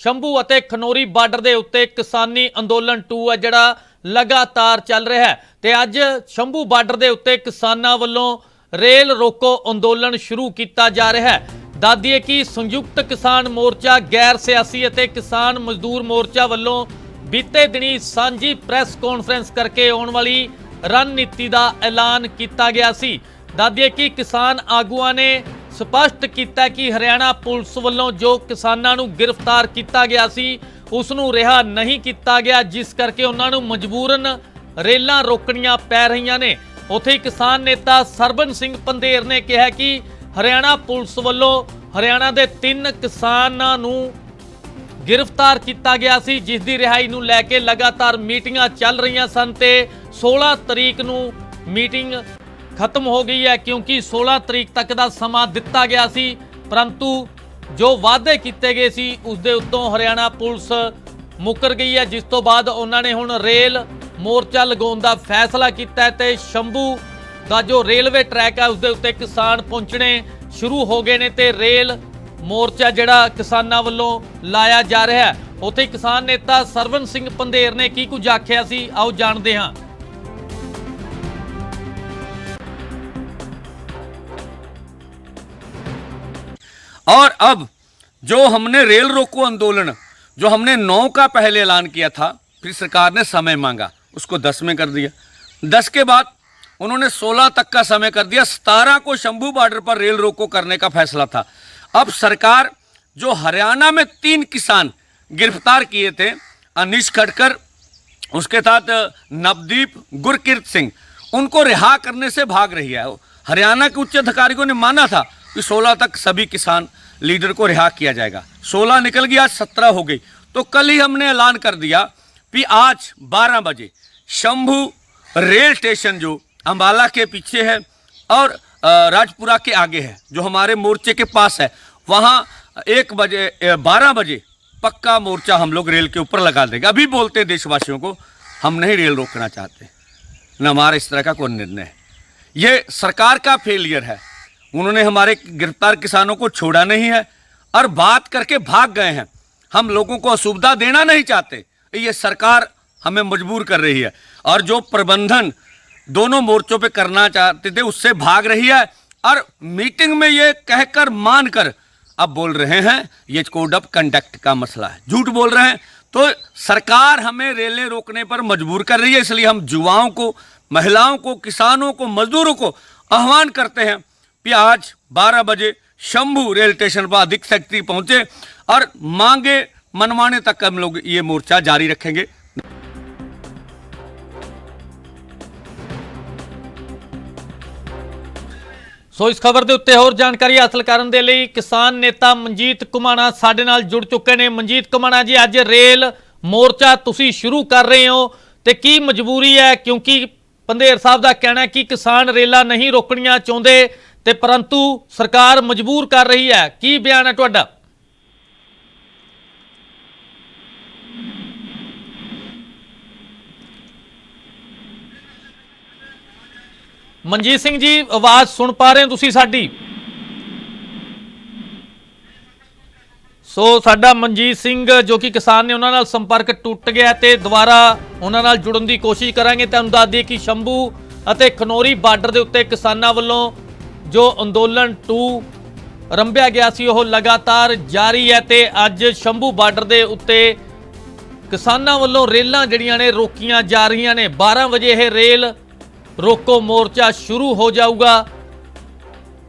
ਸ਼ੰਭੂ ਅਤੇ ਖਨੋਰੀ ਬਾਰਡਰ ਦੇ ਉੱਤੇ ਕਿਸਾਨੀ ਅੰਦੋਲਨ 2 ਹੈ ਜਿਹੜਾ ਲਗਾਤਾਰ ਚੱਲ ਰਿਹਾ ਹੈ। ਤੇ ਅੱਜ ਸ਼ੰਭੂ ਬਾਰਡਰ ਦੇ ਉੱਤੇ ਕਿਸਾਨਾਂ ਵੱਲੋਂ ਰੇਲ ਰੋਕੋ ਅੰਦੋਲਨ ਸ਼ੁਰੂ ਕੀਤਾ ਜਾ ਰਿਹਾ ਹੈ। ਦਾਦੀਏ ਕਿ ਸੰਯੁਕਤ ਕਿਸਾਨ ਮੋਰਚਾ, ਗੈਰ ਸਿਆਸੀ ਅਤੇ ਕਿਸਾਨ ਮਜ਼ਦੂਰ ਮੋਰਚਾ ਵੱਲੋਂ ਬੀਤੇ ਦਿਨੀ ਸਾਂਝੀ ਪ੍ਰੈਸ ਕਾਨਫਰੰਸ ਕਰਕੇ ਆਉਣ ਵਾਲੀ ਰਣਨੀਤੀ ਦਾ ਐਲਾਨ ਕੀਤਾ ਗਿਆ ਸੀ। ਦਾਦੀਏ ਕਿ ਕਿਸਾਨ ਆਗੂਆਂ ਨੇ ਸਪਸ਼ਟ ਕੀਤਾ ਕਿ ਹਰਿਆਣਾ ਪੁਲਿਸ ਵੱਲੋਂ ਜੋ ਕਿਸਾਨਾਂ ਨੂੰ ਗ੍ਰਿਫਤਾਰ ਕੀਤਾ ਗਿਆ ਸੀ, ਉਸ ਨੂੰ ਰਿਹਾ ਨਹੀਂ ਕੀਤਾ ਗਿਆ, ਜਿਸ ਕਰਕੇ ਉਹਨਾਂ ਨੂੰ ਮਜਬੂਰਨ ਰੇਲਾਂ ਰੋਕਣੀਆਂ ਪੈ ਰਹੀਆਂ ਨੇ। ਉੱਥੇ ਕਿਸਾਨ ਨੇਤਾ ਸਰਬਨ ਸਿੰਘ ਪੰਦੇਰ ਨੇ ਕਿਹਾ ਕਿ ਹਰਿਆਣਾ ਪੁਲਿਸ ਵੱਲੋਂ ਹਰਿਆਣਾ ਦੇ ਤਿੰਨ ਕਿਸਾਨਾਂ ਨੂੰ ਗ੍ਰਿਫਤਾਰ ਕੀਤਾ ਗਿਆ ਸੀ, ਜਿਸ ਦੀ ਰਿਹਾਈ ਨੂੰ ਲੈ ਕੇ ਲਗਾਤਾਰ ਮੀਟਿੰਗਾਂ ਚੱਲ ਰਹੀਆਂ ਸਨ ਤੇ 16 ਤਰੀਕ ਨੂੰ ਮੀਟਿੰਗ ਖਤਮ ਹੋ ਗਈ ਹੈ ਕਿਉਂਕਿ 16 ਤਰੀਕ ਤੱਕ ਦਾ ਸਮਾਂ ਦਿੱਤਾ ਗਿਆ ਸੀ। ਪਰੰਤੂ ਜੋ ਵਾਅਦੇ ਕੀਤੇ ਗਏ ਸੀ, ਉਸ ਦੇ ਉੱਤੋਂ ਹਰਿਆਣਾ ਪੁਲਿਸ ਮੁੱਕਰ ਗਈ ਹੈ। ਜਿਸ ਤੋਂ ਬਾਅਦ ਉਹਨਾਂ ਨੇ ਹੁਣ ਰੇਲ ਮੋਰਚਾ ਲਗਾਉਣ ਦਾ ਫੈਸਲਾ ਕੀਤਾ ਹੈ ਤੇ ਸ਼ੰਭੂ ਦਾ ਜੋ ਰੇਲਵੇ ਟਰੈਕ ਹੈ, ਉਸ ਦੇ ਉੱਤੇ ਕਿਸਾਨ ਪਹੁੰਚਣੇ ਸ਼ੁਰੂ ਹੋ ਗਏ ਨੇ ਤੇ ਰੇਲ ਮੋਰਚਾ ਜਿਹੜਾ ਕਿਸਾਨਾਂ ਵੱਲੋਂ ਲਾਇਆ ਜਾ ਰਿਹਾ ਹੈ। ਉੱਥੇ ਕਿਸਾਨ ਨੇਤਾ ਸਰਵਨ ਸਿੰਘ ਪੰਦੇਰ ਨੇ ਕੀ ਕੁਝ ਆਖਿਆ ਸੀ? ਆਓ ਜਾਣਦੇ ਹਾਂ। और अब जो हमने रेल रोको आंदोलन, जो हमने नौ का पहले ऐलान किया था, फिर सरकार ने समय मांगा, उसको दस में कर दिया। दस के बाद उन्होंने सोलह तक का समय कर दिया, सतारह को शंभू बॉर्डर पर रेल रोको करने का फैसला था। अब सरकार जो हरियाणा में तीन किसान गिरफ़्तार किए थे, अनिश खटकर, उसके साथ, नवदीप गुरकीर्त सिंह, उनको रिहा करने से भाग रही है। हरियाणा के उच्च अधिकारियों ने माना था कि 16 तक सभी किसान लीडर को रिहा किया जाएगा। 16 निकल आज 17 हो गई। तो कल ही हमने ऐलान कर दिया कि आज 12 बजे शंभू रेल स्टेशन जो अम्बाला के पीछे है और राजपुरा के आगे है, जो हमारे मोर्चे के पास है, वहाँ एक बजे बारह बजे पक्का मोर्चा हम लोग रेल के ऊपर लगा देंगे। अभी बोलते देशवासियों को, हम नहीं रेल रोकना चाहते, न हमारा इस तरह का कोई निर्णय है। ये सरकार का फेलियर है। उन्होंने हमारे गिरफ़्तार किसानों को छोड़ा नहीं है और बात करके भाग गए हैं। हम लोगों को असुविधा देना नहीं चाहते। ये सरकार हमें मजबूर कर रही है और जो प्रबंधन दोनों मोर्चों पे करना चाहते थे, उससे भाग रही है और मीटिंग में ये कहकर मानकर अब बोल रहे हैं, ये कोड ऑफ़ कंडक्ट का मसला है। झूठ बोल रहे हैं तो सरकार हमें रेलें रोकने पर मजबूर कर रही है, इसलिए हम युवाओं को, महिलाओं को, किसानों को, मजदूरों को आह्वान करते हैं। कि आज 12 बजे शंभू रेल स्टेशन पर अधिक शक्ति पहुंचे और मांगे मनवाने तक हम लोग ये मोर्चा जारी रखेंगे ਸੋ ਇਸ ਖਬਰ ਦੇ ਉੱਤੇ ਹੋਰ ਜਾਣਕਾਰੀ ਹਾਸਲ ਕਰਨ ਦੇ ਲਈ ਕਿਸਾਨ ਨੇਤਾ ਮਨਜੀਤ ਕੁਮਾਣਾ ਸਾਡੇ ਨਾਲ ਜੁੜ ਚੁੱਕੇ ਨੇ ਮਨਜੀਤ ਕੁਮਾਣਾ ਜੀ ਅੱਜ ਰੇਲ ਮੋਰਚਾ ਤੁਸੀਂ ਸ਼ੁਰੂ ਕਰ ਰਹੇ ਹੋ ਤੇ ਕੀ ਮਜਬੂਰੀ ਹੈ ਕਿਉਂਕਿ ਪੰਦੇਰ ਸਾਹਿਬ ਦਾ ਕਹਿਣਾ ਹੈ ਕਿ ਕਿਸਾਨ ਰੇਲਾਂ ਨਹੀਂ ਰੋਕਣੀਆਂ ਚਾਹੁੰਦੇ ਤੇ ਪਰੰਤੂ ਸਰਕਾਰ ਮਜਬੂਰ ਕਰ ਰਹੀ ਹੈ। ਕੀ ਬਿਆਨ ਹੈ ਤੁਹਾਡਾ? ਮਨਜੀਤ ਸਿੰਘ ਜੀ, ਆਵਾਜ਼ ਸੁਣ ਪਾ ਰਹੇ ਹੋ ਤੁਸੀਂ ਸਾਡੀ? ਸੋ ਸਾਡਾ ਮਨਜੀਤ ਸਿੰਘ ਜੋ ਕਿ ਕਿਸਾਨ ਨੇ ਉਹਨਾਂ ਨਾਲ ਸੰਪਰਕ ਟੁੱਟ ਗਿਆ ਤੇ ਦੁਬਾਰਾ ਉਹਨਾਂ ਨਾਲ ਜੁੜਨ ਦੀ ਕੋਸ਼ਿਸ਼ ਕਰਾਂਗੇ। ਤੁਹਾਨੂੰ ਦੱਸ ਦਈਏ ਕਿ ਸ਼ੰਭੂ ਅਤੇ ਖਨੋਰੀ ਬਾਰਡਰ ਦੇ ਉੱਤੇ ਕਿਸਾਨਾਂ ਵੱਲੋਂ ਜੋ ਅੰਦੋਲਨ 2 ਰੰਭਿਆ ਗਿਆ ਸੀ, ਉਹ ਲਗਾਤਾਰ ਜਾਰੀ ਹੈ ਤੇ ਅੱਜ ਸ਼ੰਭੂ ਬਾਰਡਰ ਦੇ ਉੱਤੇ ਕਿਸਾਨਾਂ ਵੱਲੋਂ ਰੇਲਾਂ ਜਿਹੜੀਆਂ ਨੇ ਰੋਕੀਆਂ ਜਾ ਰਹੀਆਂ ਨੇ। 12 ਵਜੇ ਇਹ ਰੇਲ ਰੋਕੋ ਮੋਰਚਾ ਸ਼ੁਰੂ ਹੋ ਜਾਊਗਾ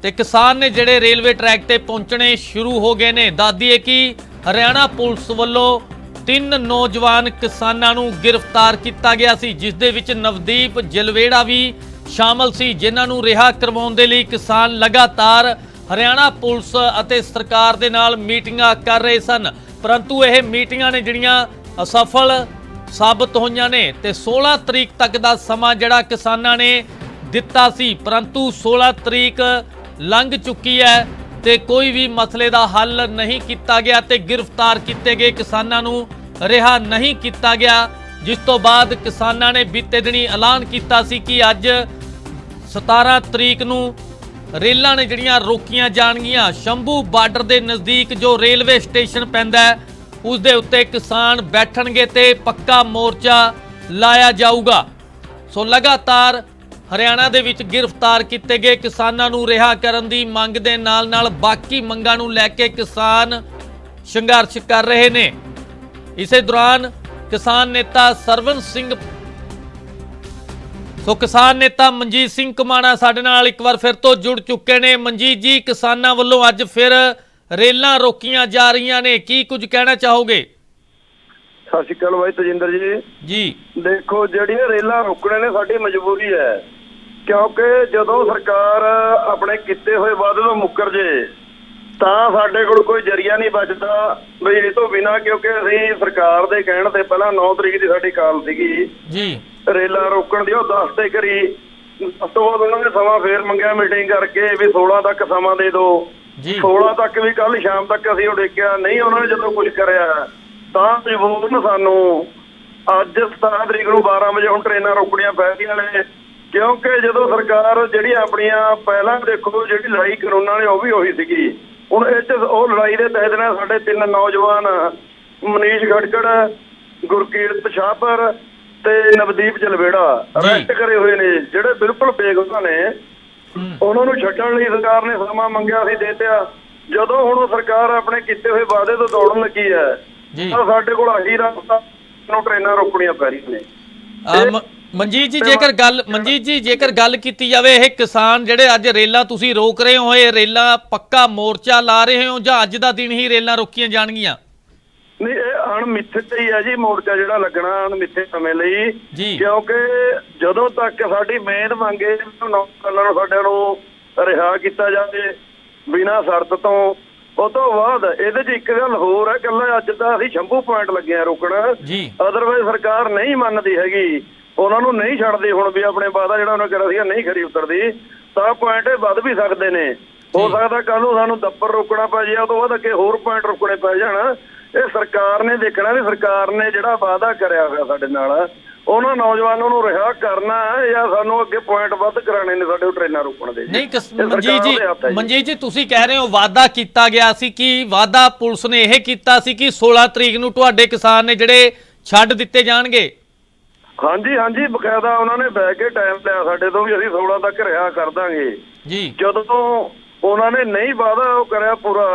ਤੇ ਕਿਸਾਨ ਨੇ ਜਿਹੜੇ ਰੇਲਵੇ ਟਰੈਕ ਤੇ ਪਹੁੰਚਣੇ ਸ਼ੁਰੂ ਹੋ ਗਏ ਨੇ। ਦਾਦੀਏ ਕਿ ਹਰਿਆਣਾ ਪੁਲਿਸ ਵੱਲੋਂ ਤਿੰਨ ਨੌਜਵਾਨ ਕਿਸਾਨਾਂ ਨੂੰ ਗ੍ਰਿਫਤਾਰ ਕੀਤਾ ਗਿਆ ਸੀ, ਜਿਸ ਦੇ ਵਿੱਚ ਨਵਦੀਪ ਜਲਵੇੜਾ ਵੀ ਸ਼ਾਮਲ ਸੀ, ਜਿਨ੍ਹਾਂ ਨੂੰ ਰਿਹਾ ਕਰਵਾਉਣ ਦੇ ਲਈ ਕਿਸਾਨ ਲਗਾਤਾਰ ਹਰਿਆਣਾ ਪੁਲਿਸ ਅਤੇ ਸਰਕਾਰ ਦੇ ਨਾਲ ਮੀਟਿੰਗਾਂ ਕਰ ਰਹੇ ਸਨ। ਪਰੰਤੂ ਇਹ ਮੀਟਿੰਗਾਂ ਨੇ ਜਿਹੜੀਆਂ ਅਸਫਲ ਸਾਬਤ ਹੋਈਆਂ ਨੇ ਤੇ 16 ਤਰੀਕ ਤੱਕ ਦਾ ਸਮਾਂ ਜਿਹੜਾ ਕਿਸਾਨਾਂ ਨੇ ਦਿੱਤਾ ਸੀ, ਪਰੰਤੂ 16 ਤਰੀਕ ਲੰਘ ਚੁੱਕੀ ਹੈ ਤੇ ਕੋਈ ਵੀ ਮਸਲੇ ਦਾ ਹੱਲ ਨਹੀਂ ਕੀਤਾ ਗਿਆ ਤੇ ਗ੍ਰਿਫਤਾਰ ਕੀਤੇ ਗਏ ਕਿਸਾਨਾਂ ਨੂੰ ਰਿਹਾ ਨਹੀਂ ਕੀਤਾ ਗਿਆ, ਜਿਸ ਤੋਂ ਬਾਅਦ ਕਿਸਾਨਾਂ ਨੇ ਬੀਤੇ ਦਿਨੀ ਐਲਾਨ ਕੀਤਾ ਸੀ ਕਿ ਅੱਜ 17 ਤਰੀਕ ਨੂੰ ਰੇਲਾਂ ਨੇ ਜਿਹੜੀਆਂ ਰੋਕੀਆਂ ਜਾਣਗੀਆਂ, ਸ਼ੰਭੂ ਬਾਰਡਰ ਦੇ ਨਜ਼ਦੀਕ ਜੋ ਰੇਲਵੇ ਸਟੇਸ਼ਨ ਪੈਂਦਾ ਹੈ ਉਸ ਦੇ ਉੱਤੇ ਕਿਸਾਨ ਬੈਠਣਗੇ ਤੇ ਪੱਕਾ ਮੋਰਚਾ ਲਾਇਆ ਜਾਊਗਾ। ਸੋ ਲਗਾਤਾਰ ਹਰਿਆਣਾ ਦੇ ਵਿੱਚ ਗ੍ਰਿਫਤਾਰ ਕੀਤੇ ਗਏ ਕਿਸਾਨਾਂ ਨੂੰ ਰਿਹਾ ਕਰਨ ਦੀ ਮੰਗ ਦੇ ਨਾਲ-ਨਾਲ ਬਾਕੀ ਮੰਗਾਂ ਨੂੰ ਲੈ ਕੇ ਕਿਸਾਨ ਸੰਘਰਸ਼ ਕਰ ਰਹੇ ਨੇ। ਇਸੇ ਦੌਰਾਨ ਕਿਸਾਨ ਨੇਤਾ ਸਰਵਨ ਸਿੰਘ ਸੋ ਕਿਸਾਨ ਨੇਤਾ ਮਨਜੀਤ ਸਿੰਘ ਕਮਾਣਾ ਸਾਡੇ ਨਾਲ ਇੱਕ ਵਾਰ ਫਿਰ ਤੋਂ ਜੁੜ ਚੁੱਕੇ ਨੇ। ਮਨਜੀਤ ਜੀ ਕਿਸਾਨਾਂ ਵੱਲੋਂ ਅੱਜ ਫਿਰ ਰੇਲਾਂ ਰੋਕੀਆਂ ਜਾ ਰਹੀਆਂ ਨੇ। ਕੀ ਕੁਝ ਕਹਿਣਾ ਚਾਹੋਗੇ? ਸਤਿ ਸ਼੍ਰੀ ਅਕਾਲ ਬਾਈ ਤਜਿੰਦਰ ਜੀ। ਜੀ। ਦੇਖੋ ਜਿਹੜੀਆਂ ਰੇਲਾਂ ਰੋਕਣੇ ਨੇ ਸਾਡੀ ਮਜਬੂਰੀ ਹੈ। ਕਿਉਂਕਿ ਜਦੋਂ ਸਰਕਾਰ ਆਪਣੇ ਕੀਤੇ ਹੋਏ ਵਾਅਦੇ ਤੋਂ ਮੁੱਕਰ ਜੇ ਤਾਂ ਸਾਡੇ ਕੋਲ ਕੋਈ ਜਰੀਆ ਨਹੀਂ ਬਚਦਾ। ਵੀ ਇਹ ਤੋਂ ਬਿਨਾ ਕਿਉਂਕਿ ਅਸੀਂ ਸਰਕਾਰ ਦੇ ਕਹਿਣ ਤੇ ਪਹਿਲਾਂ 9 ਤਰੀਕ ਦੀ ਸਾਡੀ ਕਾਲ ਸੀਗੀ। ਜੀ। ਰੇਲਾਂ ਰੋਕਣ ਦੀ ਉਹ 10 ਤੇ ਕਰੀ। ਉਸ ਤੋਂ ਬਾਅਦ ਉਹਨਾਂ ਨੇ ਸਮਾਂ ਫੇਰ ਮੰਗਿਆ ਮੀਟਿੰਗ ਕਰਕੇ ਵੀ 16 ਤੱਕ ਸਮਾਂ ਦੇ ਦਿਓ। ਜੀ। 16 ਤੱਕ ਵੀ ਕੱਲ ਸ਼ਾਮ ਤੱਕ ਅਸੀਂ ਉਡੀਕਿਆ ਨਹੀਂ ਉਹਨਾਂ ਨੇ ਜਦੋਂ ਕੁਝ ਕਰਿਆ ਤਾਂ ਮਜਬੂਰਨ ਸਾਨੂੰ। ਅੱਜ 17 ਤਰੀਕ ਨੂੰ 12 ਵਜੇ ਹੁਣ ਟ੍ਰੇਨਾਂ ਰੋਕਣੀਆਂ ਪੈ ਗਈਆਂ ਨੇ। ਕਿਉਂਕਿ ਜਦੋਂ ਸਰਕਾਰ ਜਿਹੜੀ ਆਪਣੀਆਂ ਪਹਿਲਾਂ ਦੇਖੋ ਜਿਹੜੀ ਲੜਾਈ ਕਾਨੂੰਨਾਂ ਨੇ ਉਹ ਵੀ ਉਹੀ ਸੀਗੀ। ਹੁਣ ਇਹ ਚ ਉਹ ਲੜਾਈ ਦੇ ਤਹਿਤ ਨੇ ਸਾਡੇ ਤਿੰਨ ਨੌਜਵਾਨ ਮਨੀਸ਼ ਖੜਕੜ ਗੁਰਕੀਰਤ ਛਾਪਰ ਤੇ ਨਵਦੀਪ ਜਲਵੇੜਾ। ਅਰੈਸਟ ਕਰੇ ਹੋਏ ਨੇ ਜਿਹੜੇ ਬਿਲਕੁਲ ਬੇਗੁਨਾਹ ਨੇ ਉਹਨਾਂ ਨੂੰ ਛੱਡਣ ਲਈ ਸਰਕਾਰ ਨੇ ਸਮਾਂ ਮੰਗਿਆ ਸੀ ਦੇਤਿਆ ਜਦੋਂ ਹੁਣ ਸਰਕਾਰ ਆਪਣੇ ਕੀਤੇ ਹੋਏ ਵਾਅਦੇ ਤੋਂ ਦੌੜਨ ਲੱਗੀ ਹੈ ਤਾਂ ਸਾਡੇ ਕੋਲ ਆਹੀ ਰਸਤਾ ਨੂੰ ਟ੍ਰੇਨਾਂ ਰੋਕਣੀਆਂ ਪੈ ਰਹੀਆਂ ਨੇ। ਮਨਜੀਤ ਜੀ ਜੇਕਰ ਗੱਲ ਮਨਜੀਤ ਜੀ ਜੇਕਰ ਗੱਲ ਕੀਤੀ ਜਾਵੇ ਇਹ ਕਿਸਾਨ ਜਿਹੜੇ ਅੱਜ ਰੇਲਾਂ ਤੁਸੀਂ ਰੋਕ ਰਹੇ ਹੋ ਇਹ ਰੇਲਾਂ ਪੱਕਾ ਮੋਰਚਾ ਲਾ ਰਹੇ ਹੋ ਜਾਂ ਅੱਜ ਦਾ ਦਿਨ ਹੀ ਰੇਲਾਂ ਰੋਕੀਆਂ ਜਾਣਗੀਆਂ? ਨਹੀਂ ਇਹ ਅਣਮਿੱਥੇ ਹੀ ਹੈ ਜੀ ਮੋਰਚਾ ਜਿਹੜਾ ਲੱਗਣਾ ਅਣਮਿੱਥੇ ਸਮੇਂ ਲਈ। ਕਿਉਂਕਿ ਜਦੋਂ ਤੱਕ ਸਾਡੀ ਮੇਨ ਮੰਗੇ ਨੌਕਰਾਂ ਨੂੰ ਸਾਡੇ ਨੂੰ ਰਿਹਾ ਕੀਤਾ ਜਾਵੇ ਬਿਨਾਂ ਸ਼ਰਤ ਤੋਂ ਉਹ ਤੋਂ ਬਾਅਦ ਇਹਦੇ 'ਚ ਇੱਕ ਗੱਲ ਹੋਰ ਹੈ ਕੱਲਾ ਅੱਜ ਤਾਂ ਅਸੀਂ ਸ਼ੰਭੂ ਪੁਆਇੰਟ ਲੱਗੇ ਆ ਰੋਕਣ। ਜੀ। ਅਦਰਵਾਈਜ਼ ਸਰਕਾਰ ਨਹੀਂ ਮੰਨਦੀ ਹੈਗੀ। ਉਹਨਾਂ ਨੂੰ ਨਹੀਂ ਛੱਡਦੇ ਹੁਣ ਵੀ ਆਪਣੇ ਵਾਦਾ ਜਿਹੜਾ ਉਹਨਾਂ ਕਿਹਾ ਸੀਗਾ ਨਹੀਂ ਖਰੀ ਉਤਰਦੀ। ਤਾਂ ਪੁਆਇੰਟ ਵੱਧ ਵੀ ਸਕਦੇ ਨੇ। ਹੋ। ਸਕਦਾ ਕੱਲ ਨੂੰ ਸਾਨੂੰ ਦੱਪਰ ਰੋਕਣਾ ਪੈ ਜਾਏ ਉਹ ਤੋਂ ਬਾਅਦ ਅੱਗੇ ਹੋਰ ਪੁਆਇੰਟ ਰੋਕਣੇ ਪੈ ਜਾਣ। ਇਹ ਸਰਕਾਰ ਨੇ ਦੇਖਣਾ ਵੀ ਸਰਕਾਰ ਨੇ ਜਿਹੜਾ ਵਾਅਦਾ ਕਰਿਆ ਹੋਇਆ ਸਾਡੇ ਨਾਲ ਉਹਨਾਂ ਨੌਜਵਾਨਾਂ ਨੂੰ ਰਿਹਾ ਕਰਨਾ ਜਾਂ ਸਾਨੂੰ ਅੱਗੇ ਪੁਆਇੰਟ ਵੱਧ ਕਰਾਣੇ ਨੇ ਸਾਡੇ ਟ੍ਰੇਨਾਂ ਰੋਕਣ ਦੇ। ਨਹੀਂ ਮਨਜੀਤ ਜੀ। ਮਨਜੀਤ ਜੀ ਤੁਸੀਂ ਕਹਿ ਰਹੇ ਹੋ ਵਾਅਦਾ ਕੀਤਾ ਗਿਆ ਸੀ ਕਿ ਵਾਅਦਾ ਪੁਲਿਸ ਨੇ ਇਹ ਕੀਤਾ ਸੀ ਕਿ 16 ਤਰੀਕ ਨੂੰ ਤੁਹਾਡੇ ਕਿਸਾਨ ਨੇ ਜਿਹੜੇ ਛੱਡ ਦਿੱਤੇ ਜਾਣਗੇ ਹਾਂਜੀ ਹਾਂਜੀ ਬਕਾਇਦਾ ਉਹਨਾਂ ਨੇ ਬਹਿ ਕੇ ਟਾਈਮ ਲਿਆ ਸਾਡੇ ਤੋਂ ਵੀ ਅਸੀਂ 16 ਤੱਕ ਰਿਹਾ ਕਰ ਦਾਂਗੇ ਜੀ ਜਦੋਂ ਉਹਨਾਂ ਨੇ ਨਹੀਂ ਵਾਦਾ ਉਹ ਕਰਿਆ ਪੂਰਾ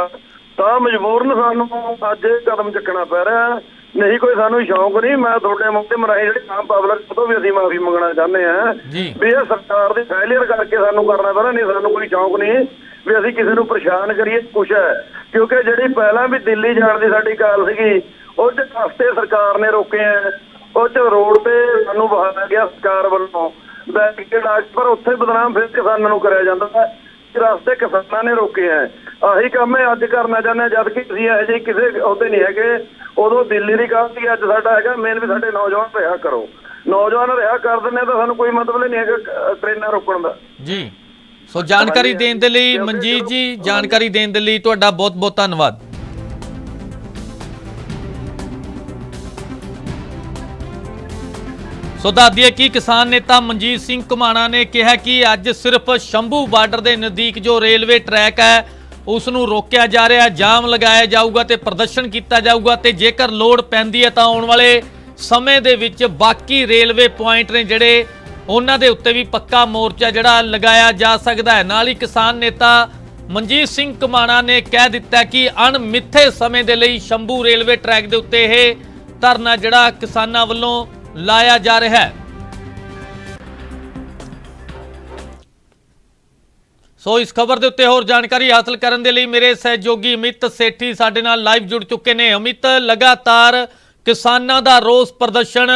ਤਾਂ ਮਜਬੂਰਨ ਸਾਨੂੰ ਅੱਜ ਇਹ ਕਦਮ ਚੱਕਣਾ ਪੈ ਰਿਹਾ। ਨਹੀਂ ਕੋਈ ਸਾਨੂੰ ਸ਼ੌਂਕ ਨਹੀਂ। ਮੈਂ ਤੁਹਾਡੇ ਮੌਕੇ ਮਰਾਏ ਜਿਹੜੇ ਆਮ ਪਬਲਿਕ ਤੋਂ ਵੀ ਅਸੀਂ ਮਾਫੀ ਮੰਗਣਾ ਚਾਹੁੰਦੇ ਆ। ਵੀ ਇਹ ਸਰਕਾਰ ਦੇ ਫੈਲਿਅਰ ਕਰਕੇ ਸਾਨੂੰ ਕਰਨਾ ਪੈਣਾ ਨਹੀਂ ਸਾਨੂੰ ਕੋਈ ਸ਼ੌਂਕ ਨਹੀਂ ਵੀ ਅਸੀਂ ਕਿਸੇ ਨੂੰ ਪਰੇਸ਼ਾਨ ਕਰੀਏ। ਕੁਛ ਹੈ। ਕਿਉਂਕਿ ਜਿਹੜੀ ਪਹਿਲਾਂ ਵੀ ਦਿੱਲੀ ਜਾਣ ਦੀ ਸਾਡੀ ਕਾਲ ਸੀਗੀ ਉਹ ਚ ਰਸਤੇ ਸਰਕਾਰ ਨੇ ਰੋਕੇ ਆ। ਉਹ ਚ ਰੋਡ ਤੇ ਸਾਨੂੰ ਬਹਾਇਆ ਗਿਆ ਸਰਕਾਰ ਵੱਲੋਂ। ਆ ਕੇ, ਪਰ ਉੱਥੇ ਬਦਨਾਮ ਫਿਰ ਕਿਸਾਨਾਂ ਨੂੰ ਕਰਿਆ ਜਾਂਦਾ ਰਸਤੇ ਕਿਸਾਨਾਂ ਨੇ ਰੋਕੇ ਆ। ਆਹੀ ਕੰਮ ਇਹ ਅੱਜ ਕਰਨਾ ਚਾਹੁੰਦੇ ਹਾਂ, ਜਦ ਕਿ ਅਸੀਂ ਇਹੋ ਜਿਹੇ ਕਿਸੇ ਉਹਦੇ ਨਹੀਂ ਹੈਗੇ। ਉਦੋਂ ਦਿੱਲੀ ਦੀ ਕਾਲ ਸੀ ਅੱਜ ਸਾਡਾ ਹੈਗਾ ਮੇਨ ਵੀ ਸਾਡੇ ਨੌਜਵਾਨ ਰਿਹਾ ਕਰੋ। ਨੌਜਵਾਨ ਰਿਹਾ ਕਰ ਦਿੰਦੇ ਆ ਤਾਂ ਸਾਨੂੰ ਕੋਈ ਮਤਲਬ ਨਹੀਂ ਹੈਗਾ ਟ੍ਰੇਨਾਂ ਰੋਕਣ ਦਾ। ਜੀ। ਸੋ ਜਾਣਕਾਰੀ ਦੇਣ ਦੇ ਲਈ ਮਨਜੀਤ ਜੀ ਜਾਣਕਾਰੀ ਦੇਣ ਦੇ ਲਈ ਤੁਹਾਡਾ ਬਹੁਤ-ਬਹੁਤ ਧੰਨਵਾਦ। ਸੋ ਦੱਸ ਦਈਏ ਕਿ ਕਿਸਾਨ ਨੇਤਾ ਮਨਜੀਤ ਸਿੰਘ ਕੁਮਾਣਾ ਨੇ ਕਿਹਾ ਕਿ ਅੱਜ ਸਿਰਫ ਸ਼ੰਭੂ ਬਾਰਡਰ ਦੇ ਨਜ਼ਦੀਕ ਜੋ ਰੇਲਵੇ ਟਰੈਕ ਹੈ ਉਸ ਨੂੰ ਰੋਕਿਆ ਜਾ ਰਿਹਾ, ਜਾਮ ਲਗਾਇਆ ਜਾਊਗਾ ਤੇ ਪ੍ਰਦਰਸ਼ਨ ਕੀਤਾ ਜਾਊਗਾ ਤੇ ਜੇਕਰ ਲੋੜ ਪੈਂਦੀ ਹੈ ਤਾਂ ਆਉਣ ਵਾਲੇ ਸਮੇਂ ਦੇ ਵਿੱਚ ਬਾਕੀ ਰੇਲਵੇ ਪੁਆਇੰਟ ਨੇ ਜਿਹੜੇ ਉਹਨਾਂ ਦੇ ਉੱਤੇ ਵੀ ਪੱਕਾ ਮੋਰਚਾ ਜਿਹੜਾ ਲਗਾਇਆ ਜਾ ਸਕਦਾ ਹੈ। ਨਾਲ ਹੀ ਕਿਸਾਨ ਨੇਤਾ ਮਨਜੀਤ ਸਿੰਘ ਕਮਾਣਾ ਨੇ ਕਹਿ ਦਿੱਤਾ ਕਿ ਅਣਮਿੱਥੇ ਸਮੇਂ ਦੇ ਲਈ ਸ਼ੰਭੂ ਰੇਲਵੇ ਟਰੈਕ ਦੇ ਉੱਤੇ ਇਹ ਧਰਨਾ ਜਿਹੜਾ ਕਿਸਾਨਾਂ ਵੱਲੋਂ ਲਾਇਆ ਜਾ ਰਿਹਾ ਹੈ। ਸੋ ਇਸ ਖਬਰ ਦੇ ਉੱਤੇ ਹੋਰ ਜਾਣਕਾਰੀ ਹਾਸਲ ਕਰਨ ਦੇ ਲਈ ਮੇਰੇ ਸਹਿਯੋਗੀ ਅਮਿਤ ਸੇਠੀ ਸਾਡੇ ਨਾਲ ਲਾਈਵ ਜੁੜ ਚੁੱਕੇ ਨੇ। ਅਮਿਤ, ਲਗਾਤਾਰ ਕਿਸਾਨਾਂ ਦਾ ਰੋਸ ਪ੍ਰਦਰਸ਼ਨ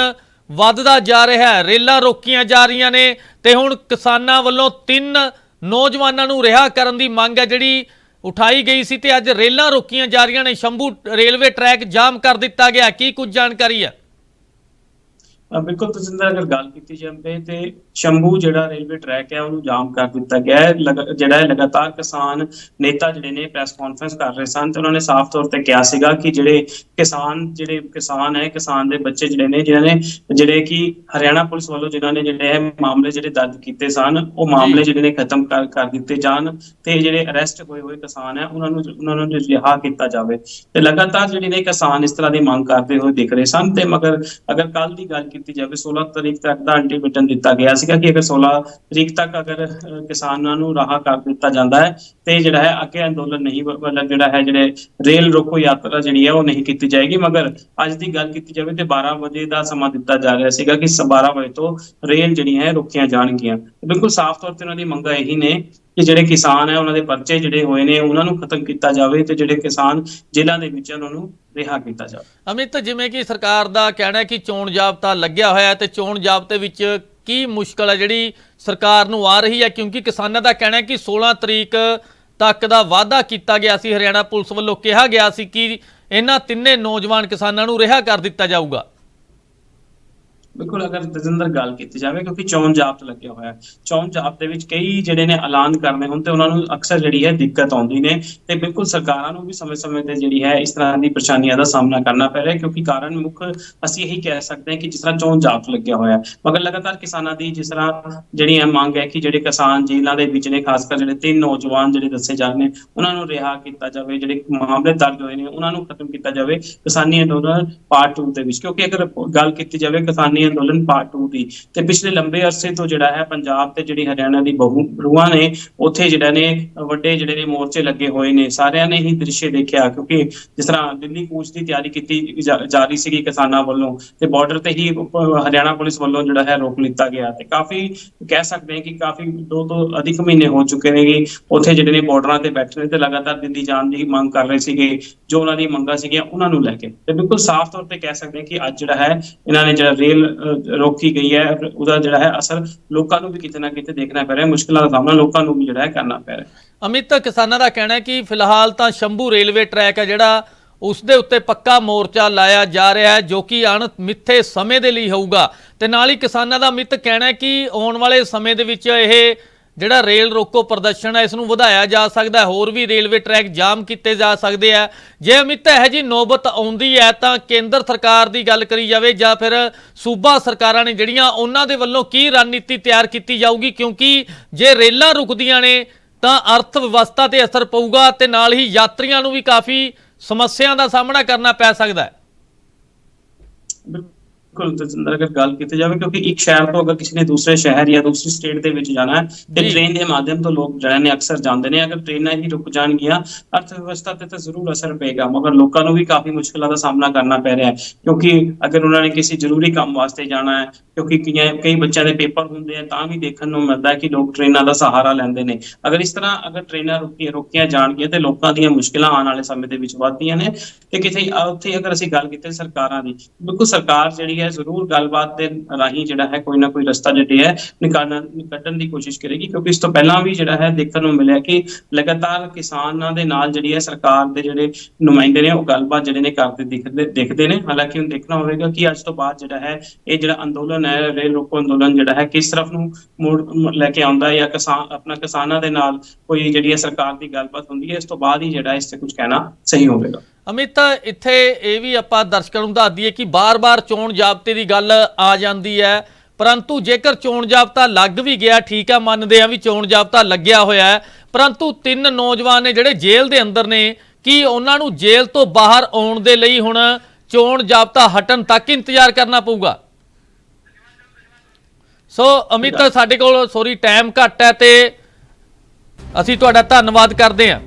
ਵੱਧਦਾ ਜਾ ਰਿਹਾ ਹੈ। ਰੇਲਾਂ ਰੋਕੀਆਂ ਜਾ ਰਹੀਆਂ ਨੇ ਤੇ ਹੁਣ ਕਿਸਾਨਾਂ ਵੱਲੋਂ ਤਿੰਨ ਨੌਜਵਾਨਾਂ ਨੂੰ ਰਿਹਾ ਕਰਨ ਦੀ ਮੰਗ ਹੈ ਜਿਹੜੀ ਉਠਾਈ ਗਈ ਸੀ ਤੇ ਅੱਜ ਰੇਲਾਂ ਰੋਕੀਆਂ ਜਾ ਰਹੀਆਂ ਨੇ। ਸ਼ੰਭੂ ਰੇਲਵੇ ਟਰੈਕ ਜਾਮ ਕਰ ਦਿੱਤਾ ਗਿਆ। ਕੀ ਕੁਝ ਜਾਣਕਾਰੀ ਹੈ? ਬਿਲਕੁਲ ਤਜਿੰਦਰ ਅਗਰ ਗੱਲ ਕੀਤੀ ਜਾਵੇ ਤੇ ਸ਼ੰਭੂ ਜਿਹੜਾ ਰੇਲਵੇ ਟਰੈਕ ਹੈ ਉਹਨੂੰ ਜਾਮ ਕਰ ਦਿੱਤਾ ਗਿਆ ਹੈ। ਜਿਹੜਾ ਹੈ ਲਗਾਤਾਰ ਕਿਸਾਨ ਨੇਤਾ ਜਿਹੜੇ ਨੇ ਪ੍ਰੈਸ ਕਾਨਫਰੰਸ ਕਰ ਰਹੇ ਸਨ ਤੇ ਉਹਨਾਂ ਨੇ ਸਾਫ਼ ਤੌਰ ਤੇ ਕਿਹਾ ਸੀਗਾ ਕਿ ਜਿਹੜੇ ਕਿਸਾਨ ਜਿਹੜੇ ਕਿਸਾਨ ਹੈ ਕਿਸਾਨ ਦੇ ਬੱਚੇ ਜਿਹੜੇ ਨੇ ਜਿਨ੍ਹਾਂ ਨੇ ਜਿਹੜੇ ਕਿ ਹਰਿਆਣਾ ਪੁਲਿਸ ਵੱਲੋਂ ਜਿਨ੍ਹਾਂ ਨੇ ਜਿਹੜੇ ਮਾਮਲੇ ਜਿਹੜੇ ਦਰਜ ਕੀਤੇ ਸਨ ਉਹ ਮਾਮਲੇ ਜਿਹੜੇ ਨੇ ਖਤਮ ਕਰ ਕਰ ਦਿੱਤੇ ਜਾਣ ਤੇ ਜਿਹੜੇ ਅਰੈਸਟ ਹੋਏ ਹੋਏ ਕਿਸਾਨ ਹੈ ਉਹਨਾਂ ਨੂੰ ਉਹਨਾਂ ਨੂੰ ਰਿਹਾ ਕੀਤਾ ਜਾਵੇ। ਤੇ ਲਗਾਤਾਰ ਜਿਹੜੇ ਨੇ ਕਿਸਾਨ ਇਸ ਤਰ੍ਹਾਂ ਦੀ ਮੰਗ ਕਰਦੇ ਹੋਏ ਦਿਖ ਰਹੇ ਸਨ ਤੇ ਮਗਰ ਅਗਰ ਕੱਲ ਦੀ ਗੱਲ ਕੀਤੀ ਜਾਵੇ 16 ਤਰੀਕ ਤੱਕ ਦਾ ਅਲਟੀਮੇਟਮ ਦਿੱਤਾ ਗਿਆ ਸੀਗਾ ਕਿ ਅਗਰ 16 ਤਰੀਕ ਤੱਕ ਅਗਰ ਕਿਸਾਨਾਂ ਨੂੰ ਰਾਹ ਕਰ ਦਿੱਤਾ ਜਾਂਦਾ ਹੈ, ਤੇ ਜਿਹੜਾ ਹੈ ਅੱਗੇ ਅੰਦੋਲਨ ਨਹੀਂ ਮਤਲਬ ਜਿਹੜਾ ਹੈ ਜਿਹੜੇ ਰੇਲ ਰੋਕੋ ਯਾਤਰਾ ਜਿਹੜੀ ਹੈ ਉਹ ਨਹੀਂ ਕੀਤੀ ਜਾਏਗੀ। ਮਗਰ ਅੱਜ ਦੀ ਗੱਲ ਕੀਤੀ ਜਾਵੇ ਤੇ 12 ਵਜੇ ਦਾ ਸਮਾਂ ਦਿੱਤਾ ਜਾ ਰਿਹਾ ਸੀਗਾ ਕਿ 12 ਵਜੇ ਤੋਂ ਰੇਲ ਜਿਹੜੀਆਂ ਹੈ ਰੋਕੀਆਂ ਜਾਣਗੀਆਂ। ਬਿਲਕੁਲ ਸਾਫ਼ ਤੌਰ ਤੇ ਉਹਨਾਂ ਦੀ ਮੰਗਾਂ ਇਹੀ ਨੇ ਕਿ ਜਿਹੜੇ ਕਿਸਾਨ ਹੈ ਉਹਨਾਂ ਦੇ ਪਰਚੇ ਜਿਹੜੇ ਹੋਏ ਨੇ ਉਹਨਾਂ ਨੂੰ ਖਤਮ ਕੀਤਾ ਜਾਵੇ ਤੇ ਜਿਹੜੇ ਕਿਸਾਨ ਜੇਲ੍ਹਾਂ ਦੇ ਵਿੱਚ ਉਹਨਾਂ ਨੂੰ ਰਿਹਾ ਕੀਤਾ ਜਾਵੇ। ਅਮਿਤ, ਜਿਵੇਂ ਕਿ ਸਰਕਾਰ ਦਾ ਕਹਿਣਾ ਹੈ ਕਿ ਚੋਣ ਜਾਬਤਾ ਲੱਗਿਆ ਹੋਇਆ ਤੇ ਚੋਣ ਜਾਬਤੇ ਵਿੱਚ ਕੀ ਮੁਸ਼ਕਲ ਹੈ ਜਿਹੜੀ ਸਰਕਾਰ ਨੂੰ ਆ ਰਹੀ ਹੈ? ਕਿਉਂਕਿ ਕਿਸਾਨਾਂ ਦਾ ਕਹਿਣਾ ਹੈ ਕਿ 16 ਤਰੀਕ ਤੱਕ ਦਾ ਵਾਅਦਾ ਕੀਤਾ ਗਿਆ ਸੀ, ਹਰਿਆਣਾ ਪੁਲਿਸ ਵੱਲੋਂ ਕਿਹਾ ਗਿਆ ਸੀ ਕਿ ਇਹਨਾਂ ਤਿੰਨੇ ਨੌਜਵਾਨ ਕਿਸਾਨਾਂ ਨੂੰ ਰਿਹਾ ਕਰ ਦਿੱਤਾ ਜਾਊਗਾ। ਬਿਲਕੁਲ ਅਗਰ ਤਜਿੰਦਰ ਗੱਲ ਕੀਤੀ ਜਾਵੇ, ਕਿਉਂਕਿ ਚੋਣ ਜਾਬਤ ਲੱਗਿਆ ਹੋਇਆ ਹੈ। ਚੋਣ ਦੇ ਵਿੱਚ ਕਈ ਜਿਹੜੇ ਨੇ ਐਲਾਨ ਕਰਨੇ ਹੁੰਦੇ ਤੇ ਉਹਨਾਂ ਨੂੰ ਅਕਸਰ ਜਿਹੜੀ ਹੈ ਦਿੱਕਤ ਆਉਂਦੀ ਨੇ ਤੇ ਬਿਲਕੁਲ ਸਰਕਾਰਾਂ ਨੂੰ ਵੀ ਸਮੇਂ-ਸਮੇਂ ਤੇ ਜਿਹੜੀ ਹੈ ਇਸ ਤਰ੍ਹਾਂ ਦੀ ਪਰੇਸ਼ਾਨੀਆਂ ਦਾ ਸਾਹਮਣਾ ਕਰਨਾ ਪੈ ਰਿਹਾ ਕਿਉਂਕਿ ਕਾਰਨ ਮੁੱਖ ਅਸੀਂ ਇਹੀ ਕਹਿ ਸਕਦੇ ਹਾਂ ਕਿ ਜਿਸ ਤਰ੍ਹਾਂ ਚੋਣ ਜਾਬਤ ਲੱਗਿਆ ਹੋਇਆ ਹੈ। ਮਗਰ ਲਗਾਤਾਰ ਕਿਸਾਨਾਂ ਦੀ ਜਿਸ ਤਰ੍ਹਾਂ ਜਿਹੜੀ ਹੈ ਮੰਗ ਹੈ ਕਿ ਜਿਹੜੇ ਕਿਸਾਨ ਜੇਲ੍ਹਾਂ ਦੇ ਵਿੱਚ ਨੇ, ਖਾਸ ਕਰ ਜਿਹੜੇ ਤਿੰਨ ਨੌਜਵਾਨ ਜਿਹੜੇ ਦੱਸੇ ਜਾ ਰਹੇ ਨੇ, ਉਹਨਾਂ ਨੂੰ ਰਿਹਾ ਕੀਤਾ ਜਾਵੇ, ਜਿਹੜੇ ਮਾਮਲੇ ਦਰਜ ਹੋਏ ਨੇ, ਉਹਨਾਂ ਨੂੰ ਖਤਮ ਕੀਤਾ ਜਾਵੇ ਕਿਸਾਨੀ ਅੰਦੋਲਨ ਪਾਰਟ 2 ਦੇ ਵਿੱਚ। ਕਿਉਂਕਿ ਅਗਰ ਗੱਲ ਕੀਤੀ ਜਾਵੇ ਕਿਸਾਨੀ ਅੰਦੋਲਨ ਪਾਰਟ 2 ਦੀ। ਤੇ ਪਿਛਲੇ ਲੰਬੇ ਅਰਸੇ ਤੋਂ ਜਿਹੜਾ ਹੈ ਪੰਜਾਬ ਤੇ ਜਿਹੜੀ ਹਰਿਆਣਾ ਦੀ ਬਹੁ ਰੂਹਾਂ ਨੇ, ਉੱਥੇ ਜਿਹੜਾ ਨੇ ਵੱਡੇ ਜਿਹੜੇ ਨੇ ਮੋਰਚੇ ਲੱਗੇ ਹੋਏ ਨੇ। ਸਾਰਿਆਂ ਨੇ ਹੀ ਦ੍ਰਿਸ਼ ਦੇਖਿਆ, ਕਿਉਂਕਿ ਜਿਸ ਤਰ੍ਹਾਂ ਦਿੱਲੀ ਕੂਚ ਦੀ ਤਿਆਰੀ ਕੀਤੀ ਜਾ ਰਹੀ ਸੀਗੀ ਕਿਸਾਨਾਂ ਵੱਲੋਂ, ਤੇ ਬਾਰਡਰ ਤੇ ਹੀ ਹਰਿਆਣਾ ਪੁਲਿਸ ਵੱਲੋਂ ਜਿਹੜਾ ਹੈ ਰੋਕ ਲਿੱਤਾ ਗਿਆ। ਤੇ ਕਾਫੀ ਕਹਿ ਸਕਦੇ ਹਾਂ ਕਿ ਕਾਫੀ ਦੋ ਤੋਂ ਅਧਿਕ ਮਹੀਨੇ ਹੋ ਚੁੱਕੇ ਨੇ। ਕਿ ਉੱਥੇ ਜਿਹੜੇ ਨੇ ਬਾਰਡਰਾਂ ਤੇ ਬੈਠੇ ਨੇ ਤੇ ਲਗਾਤਾਰ ਦਿੱਲੀ ਜਾਣ ਦੀ ਮੰਗ ਕਰ ਰਹੇ ਸੀਗੇ, ਜੋ ਉਹਨਾਂ ਦੀ ਮੰਗਾਂ ਸੀਗੀਆਂ ਉਹਨਾਂ ਨੂੰ ਲੈ ਕੇ। ਤੇ ਬਿਲਕੁਲ ਸਾਫ਼ ਤੌਰ ਤੇ ਕਹਿ ਸਕਦੇ ਹਾਂ ਕਿ ਅੱਜ ਜਿਹੜਾ ਹੈ, ਇਹਨਾਂ ਨੇ ਜਿਹੜਾ ਰੇਲ ਰੋਕੀ ਗਈ ਹੈ। ਉਹਦਾ ਜਿਹੜਾ ਹੈ ਅਸਰ ਲੋਕਾਂ ਨੂੰ ਵੀ ਕਿਤੇ ਨਾ ਕਿਤੇ ਦੇਖਣਾ ਪੈ ਰਿਹਾ। ਮੁਸ਼ਕਲਾਂ ਦਾ ਸਾਹਮਣਾ ਲੋਕਾਂ ਨੂੰ ਵੀ ਜਿਹੜਾ ਹੈ ਕਰਨਾ ਪੈ ਰਿਹਾ। ਹੈ ਅਮਿਤ, ਕਿਸਾਨਾਂ ਦਾ ਕਹਿਣਾ ਹੈ ਕਿ ਫਿਲਹਾਲ ਤਾਂ ਸ਼ੰਭੂ ਰੇਲਵੇ ਟਰੈਕ ਹੈ ਜਿਹੜਾ ਉਸ ਦੇ ਉੱਤੇ ਪੱਕਾ ਮੋਰਚਾ ਲਾਇਆ ਜਾ ਰਿਹਾ ਹੈ, ਜੋ ਕਿ ਅਣ ਮਿੱਥੇ ਸਮੇਂ ਦੇ ਲਈ ਹੋਊਗਾ। ਤੇ ਨਾਲ ਹੀ ਕਿਸਾਨਾਂ ਦਾ ਮਿੱਤ ਕਹਿਣਾ ਹੈ ਕਿ ਆਉਣ ਵਾਲੇ ਸਮੇਂ ਦੇ ਵਿੱਚ ਇਹ ਜਿਹੜਾ ਰੇਲ ਰੋਕੋ ਪ੍ਰਦਰਸ਼ਨ ਹੈ ਇਸ ਨੂੰ ਵਧਾਇਆ ਜਾ ਸਕਦਾ ਹੋਰ ਵੀ ਰੇਲਵੇ ਟਰੈਕ ਜਾਮ ਕੀਤੇ ਜਾ ਸਕਦੇ ਆ। ਜੇ ਅਮਿਤ ਇਹ ਜੀ ਨੌਬਤ ਆਉਂਦੀ ਹੈ, ਤਾਂ ਕੇਂਦਰ ਸਰਕਾਰ ਦੀ ਗੱਲ ਕਰੀ ਜਾਵੇ ਜਾਂ ਫਿਰ ਸੂਬਾ ਸਰਕਾਰਾਂ ਨੇ ਜਿਹੜੀਆਂ ਉਹਨਾਂ ਦੇ ਵੱਲੋਂ ਕੀ ਰਣਨੀਤੀ ਤਿਆਰ ਕੀਤੀ ਜਾਊਗੀ, ਕਿਉਂਕਿ ਜੇ ਰੇਲਾਂ ਰੁਕਦੀਆਂ ਨੇ, ਤਾਂ ਅਰਥ ਵਿਵਸਥਾ ਤੇ ਅਸਰ ਪਊਗਾ ਤੇ ਨਾਲ ਹੀ ਯਾਤਰੀਆਂ ਨੂੰ ਵੀ ਕਾਫੀ ਸਮੱਸਿਆ ਦਾ ਸਾਹਮਣਾ ਕਰਨਾ ਪੈ ਸਕਦਾ ਹੈ। ਬਿਲਕੁਲ ਤਜਿੰਦਰ ਅਗਰ ਗੱਲ ਕੀਤੀ ਜਾਵੇ ਕਿਉਂਕਿ ਇੱਕ ਸ਼ਹਿਰ ਤੋਂ ਅਗਰ ਕਿਸੇ ਨੇ ਦੂਸਰੇ ਸ਼ਹਿਰ ਜਾਂ ਦੂਸਰੀ ਸਟੇਟ ਦੇ ਵਿੱਚ ਜਾਣਾ ਹੈ ਤੇ। ਟ੍ਰੇਨ ਦੇ ਮਾਧਿਅਮ ਤੋਂ ਲੋਕ ਜਿਹੜੇ ਨੇ ਅਕਸਰ ਜਾਂਦੇ ਨੇ। ਅਗਰ ਟ੍ਰੇਨਾਂ ਹੀ ਰੁਕ ਜਾਣਗੀਆਂ ਅਰਥ ਵਿਵਸਥਾ ਤੇ ਤਾਂ ਜ਼ਰੂਰ ਅਸਰ ਪਏਗਾ ਮਗਰ ਲੋਕਾਂ ਨੂੰ ਵੀ ਕਾਫੀ ਮੁਸ਼ਕਲਾਂ ਦਾ ਸਾਹਮਣਾ ਕਰਨਾ ਪੈ ਰਿਹਾ ਹੈ। ਕਿਉਂਕਿ ਅਗਰ ਉਹਨਾਂ ਨੇ ਕਿਸੇ ਜ਼ਰੂਰੀ ਕੰਮ ਵਾਸਤੇ ਜਾਣਾ ਹੈ ਕਿਉਂਕਿ ਕਈ ਬੱਚਿਆਂ ਦੇ ਪੇਪਰ ਹੁੰਦੇ ਆ ਤਾਂ ਵੀ ਦੇਖਣ ਨੂੰ ਮਿਲਦਾ ਹੈ ਕਿ ਲੋਕ ਟ੍ਰੇਨਾਂ ਦਾ ਸਹਾਰਾ ਲੈਂਦੇ ਨੇ। ਅਗਰ ਇਸ ਤਰ੍ਹਾਂ ਅਗਰ ਟ੍ਰੇਨਾਂ ਰੁਕੀਆਂ ਰੁਕੀਆਂ ਜਾਣਗੀਆਂ ਤੇ ਲੋਕਾਂ ਦੀਆਂ ਮੁਸ਼ਕਲਾਂ ਆਉਣ ਵਾਲੇ ਸਮੇਂ ਦੇ ਵਿੱਚ ਵੱਧਦੀਆਂ ਨੇ ਤੇ ਕਿਤੇ ਉੱਥੇ ਅਗਰ ਅਸੀਂ ਗੱਲ ਕੀਤੀ ਸਰਕਾਰਾਂ ਦੀ ਬਿਲਕੁਲ ਸਰਕਾਰ ਜਿਹੜੀ ਹੈ, ਜ਼ਰੂਰ ਗੱਲਬਾਤ ਦੇ ਰਾਹੀਂ ਜਿਹੜਾ ਹੈ ਕੋਈ ਨਾ ਕੋਈ ਰਸਤਾ ਜਿਹੜੀ ਹੈ ਨਿਕਾਲਣ ਕੱਢਣ ਦੀ ਕੋਸ਼ਿਸ਼ ਕਰੇਗੀ, ਕਿਉਂਕਿ ਇਸ ਤੋਂ ਪਹਿਲਾਂ ਵੀ ਜਿਹੜਾ ਹੈ ਦੇਖਣ ਨੂੰ ਮਿਲਿਆ ਕਿ ਲਗਾਤਾਰ ਕਿਸਾਨਾਂ ਦੇ ਨਾਲ ਜਿਹੜੀ ਹੈ ਸਰਕਾਰ ਦੇ ਜਿਹੜੇ ਨੁਮਾਇੰਦੇ ਨੇ, ਉਹ ਗੱਲਬਾਤ ਜਿਹੜੇ ਨੇ ਕਰਦੇ ਦਿਖਦੇ ਦਿਖਦੇ ਨੇ। ਹਾਲਾਂਕਿ ਹੁਣ ਦੇਖਣਾ ਹੋਵੇਗਾ ਕਿ ਅੱਜ ਤੋਂ ਬਾਅਦ ਜਿਹੜਾ ਹੈ ਇਹ ਜਿਹੜਾ ਅੰਦੋਲਨ ਹੈ, ਰੇਲ ਰੋਕੋ ਅੰਦੋਲਨ ਜਿਹੜਾ ਹੈ ਕਿਸ ਤਰਫ ਨੂੰ ਮੋੜ ਲੈ ਕੇ ਆਉਂਦਾ ਹੈ ਜਾਂ ਕਿਸਾਨ, ਆਪਣਾ ਕਿਸਾਨਾਂ ਦੇ ਨਾਲ ਕੋਈ ਜਿਹੜੀ ਹੈ ਸਰਕਾਰ ਦੀ ਗੱਲਬਾਤ ਹੁੰਦੀ ਹੈ, ਇਸ ਤੋਂ ਬਾਅਦ ਹੀ ਜਿਹੜਾ ਇਸ ਤੇ ਕੁਝ ਕਹਿਣਾ ਸਹੀ ਹੋਵੇਗਾ। ਅਮਿਤ ਇੱਥੇ ਇਹ ਵੀ ਆਪਾਂ ਦਰਸ਼ਕਾਂ ਨੂੰ ਦੱਸ ਦਈਏ ਕਿ ਬਾਰ-ਬਾਰ ਚੋਣ ਜਾਬਤੇ ਦੀ ਗੱਲ ਆ ਜਾਂਦੀ ਹੈ। ਪਰੰਤੂ ਜੇਕਰ ਚੋਣ ਜਾਬਤਾ ਲੱਗ ਵੀ ਗਿਆ ਠੀਕ ਆ ਮੰਨਦੇ ਆ ਵੀ ਚੋਣ ਜਾਬਤਾ ਲੱਗਿਆ ਹੋਇਆ ਹੈ। ਪਰੰਤੂ ਤਿੰਨ ਨੌਜਵਾਨ ਨੇ ਜਿਹੜੇ ਜੇਲ੍ਹ ਦੇ ਅੰਦਰ ਨੇ ਕੀ ਉਹਨਾਂ ਨੂੰ ਜੇਲ੍ਹ ਤੋਂ ਬਾਹਰ ਆਉਣ ਦੇ ਲਈ ਹੁਣ ਚੋਣ ਜਾਬਤਾ ਹਟਣ ਤੱਕ ਇੰਤਜ਼ਾਰ ਕਰਨਾ ਪਊਗਾ? ਸੋ ਅਮਿਤ ਸਾਡੇ ਕੋਲ ਸੋਰੀ ਟਾਈਮ ਘੱਟ ਹੈ ਤੇ ਅਸੀਂ ਤੁਹਾਡਾ ਧੰਨਵਾਦ ਕਰਦੇ ਹਾਂ।